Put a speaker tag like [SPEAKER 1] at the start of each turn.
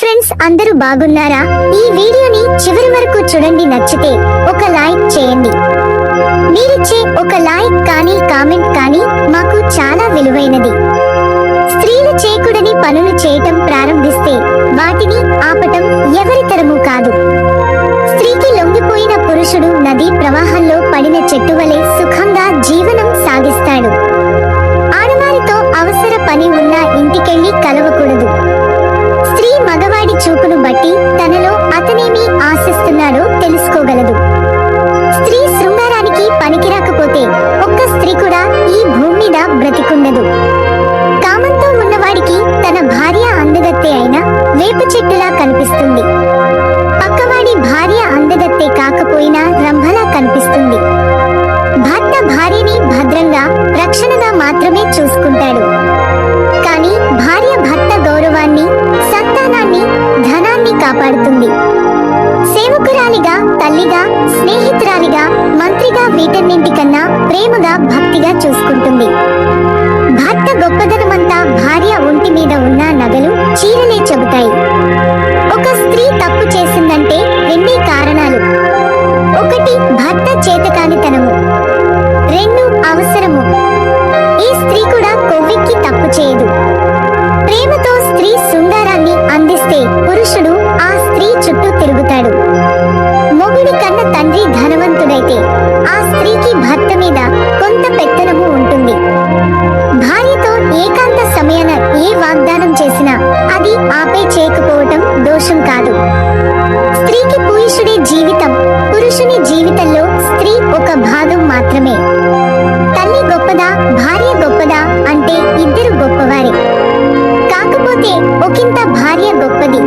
[SPEAKER 1] Friends అందరూ బాగున్నారా? ఈ వీడియోని చివరి వరకు చూడండి నచ్చితే ఒక లైక్ చేయండి. మీరిచ్చే ఒక లైక్ కానీ కామెంట్ కానీ మాకు చాలా విలువైనది. స్త్రీలు చేయకూడని పనులు చేయటం ప్రారంభిస్తే వాటిని ఆపటం ఎవరి తరము వేప చెట్టులా కనిపిస్తుంది. పక్కవాడి భార్య అందగత్తే కాకపోయినా రంభలా కనిపిస్తుంది. భర్త భార్యని భద్రంగా రక్షణగా మాత్రమే చూసుకుంటాడు. కానీ భార్య భర్త గౌరవాన్ని సంతానాన్ని ధనాన్ని కాపాడుతుంది. సేవకురాలిగా తల్లిగా స్నేహితురాలిగా మంత్రిగా వీటన్నింటికన్నా ప్రేమగా భక్తిగా చూసుకుంటుంది. భర్త గొప్పదనమంతా భార్య ఒంటి మీద ఉన్న నగలు చీరలు వాగ్దానం చేసినా అది ఆపే చేయకపోవటం దోషం కాదు. స్త్రీకి పురుషుడే జీవితం పురుషుని జీవితంలో స్త్రీ ఒక భాగం మాత్రమే. తల్లి గొప్పదా భార్య గొప్పదా అంటే ఇద్దరు గొప్పవారే. కాకపోతే ఒకంత భార్య గొప్పది.